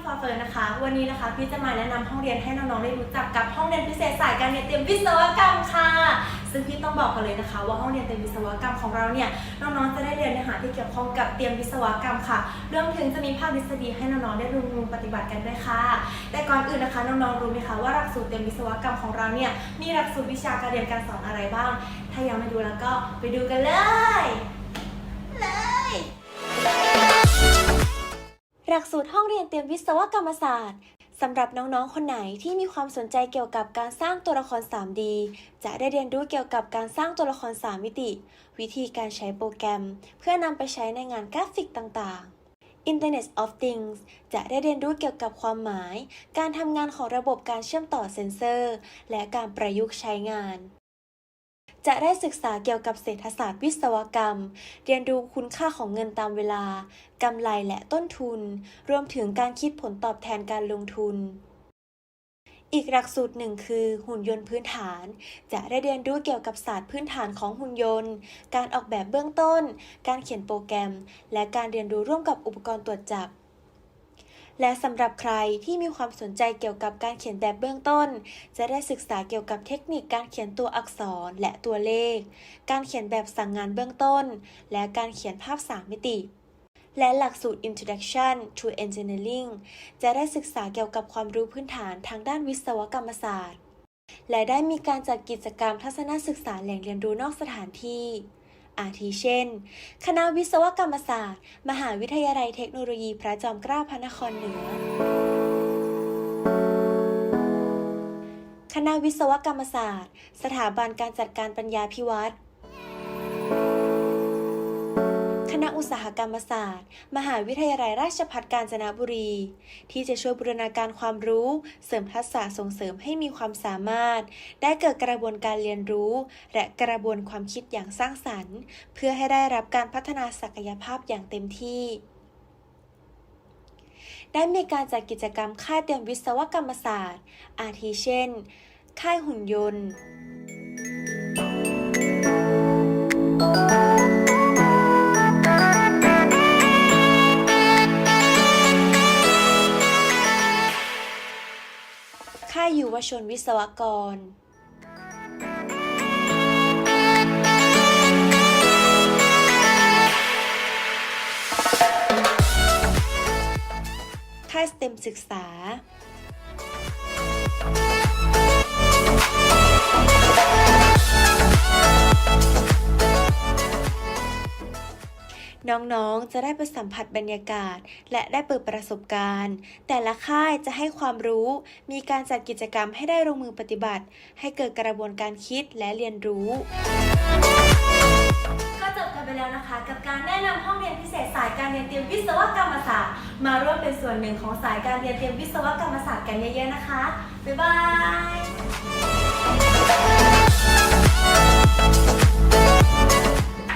เลยนะคะ วันนี้นะคะพี่จะมาแนะนำห้องเรียนให้น้องๆได้รู้จักกับห้องเรียนพิเศษสายการเรียนเตรียมวิศวกรรมค่ะ ซึ่งพี่ต้องบอกกันเลยนะคะ ว่าห้องเรียนเตรียมวิศวกรรมของเราเนี่ยน้องๆจะได้เรียนเนื้อหาที่เกี่ยวข้องกับเตรียมวิศวกรรมค่ะรวมถึงจะมีภาคทฤษฎีให้น้องๆได้ลงมือปฏิบัติกันด้วยค่ะ แต่ก่อนอื่นนะคะน้องๆรู้ไหมคะว่าหลักสูตรเตรียมวิศวกรรมของเราเนี่ยมีหลักสูตรวิชาการเรียนการสอนอะไรบ้าง ถ้ายังไม่ดูแล้วก็ไปดูกันเลย ลักสูตรห้องเรียนเตรียมวิศวกรรมศาสตร์สำหรับน้องๆ คนไหนที่มีความสนใจเกี่ยวกับการสร้างตัวละคร 3D จะได้เรียนรู้เกี่ยวกับการสร้างตัวละคร 3 มิติ วิธีการใช้โปรแกรม เพื่อนำไปใช้ในงานกราฟิกต่างๆ Internet of Things จะได้เรียนรู้เกี่ยวกับความหมาย การทำงานของระบบการเชื่อมต่อเซ็นเซอร์ และการประยุกต์ใช้งาน จะได้ศึกษาเกี่ยวกับเศรษฐศาสตร์วิศวกรรม เรียนรู้คุณค่าของเงินตามเวลา กำไรและต้นทุน รวมถึงการคิดผลตอบแทนการลงทุน อีกหลักสูตรหนึ่งคือ หุ่นยนต์พื้นฐาน จะได้เรียนรู้เกี่ยวกับศาสตร์พื้นฐานของหุ่นยนต์ การออกแบบเบื้องต้น การเขียนโปรแกรม และการเรียนรู้ร่วมกับอุปกรณ์ตรวจจับ และสำหรับใครที่มีความสนใจเกี่ยวกับการเขียนแบบเบื้องต้น จะได้ศึกษาเกี่ยวกับเทคนิคการเขียนตัวอักษรและตัวเลข การเขียนแบบสั่งงานเบื้องต้น และการเขียนภาพ3มิติ และหลักสูตร Introduction to Engineering จะได้ศึกษาเกี่ยวกับความรู้พื้นฐานทางด้านวิศวกรรมศาสตร์ และได้มีการจัดกิจกรรมทัศนศึกษาแหล่งเรียนรู้นอกสถานที่ อาทิเช่น คณะวิศวกรรมศาสตร์ มหาวิทยาลัยเทคโนโลยีพระจอมเกล้าพระนครเหนือ คณะวิศวกรรมศาสตร์ สถาบันการจัดการปัญญาพิวัตร คณะอุตสาหกรรมศาสตร์ มหาวิทยาลัยราชภัฏกาญจนบุรี ที่จะช่วยบูรณาการความรู้ เสริมทักษะส่งเสริมให้มีความสามารถ ได้เกิดกระบวนการเรียนรู้ และกระบวนความคิดอย่างสร้างสรรค์ เพื่อให้ได้รับการพัฒนาศักยภาพอย่างเต็มที่ได้มีการจัดกิจกรรมค่ายเตรียมวิศวกรรมศาสตร์ อาทิเช่น ค่ายหุ่นยนต์ ค่ายยุวชนวิศวกรค่ายสเต็มศึกษา น้องๆ จะได้ไปสัมผัสบรรยากาศ และได้เปิดประสบการณ์ แต่ละค่ายจะให้ความรู้ มีการจัดกิจกรรมให้ได้ลงมือปฏิบัติ ให้เกิดกระบวนการคิดและเรียนรู้ ก็จบกันไปแล้วนะคะ กับการแนะนำห้องเรียนพิเศษสายการเรียนเตรียมวิศวกรรมศาสตร์ มาร่วมเป็นส่วนหนึ่งของสายการเรียนเตรียมวิศวกรรมศาสตร์กันเยอะๆนะคะ บ๊ายบาย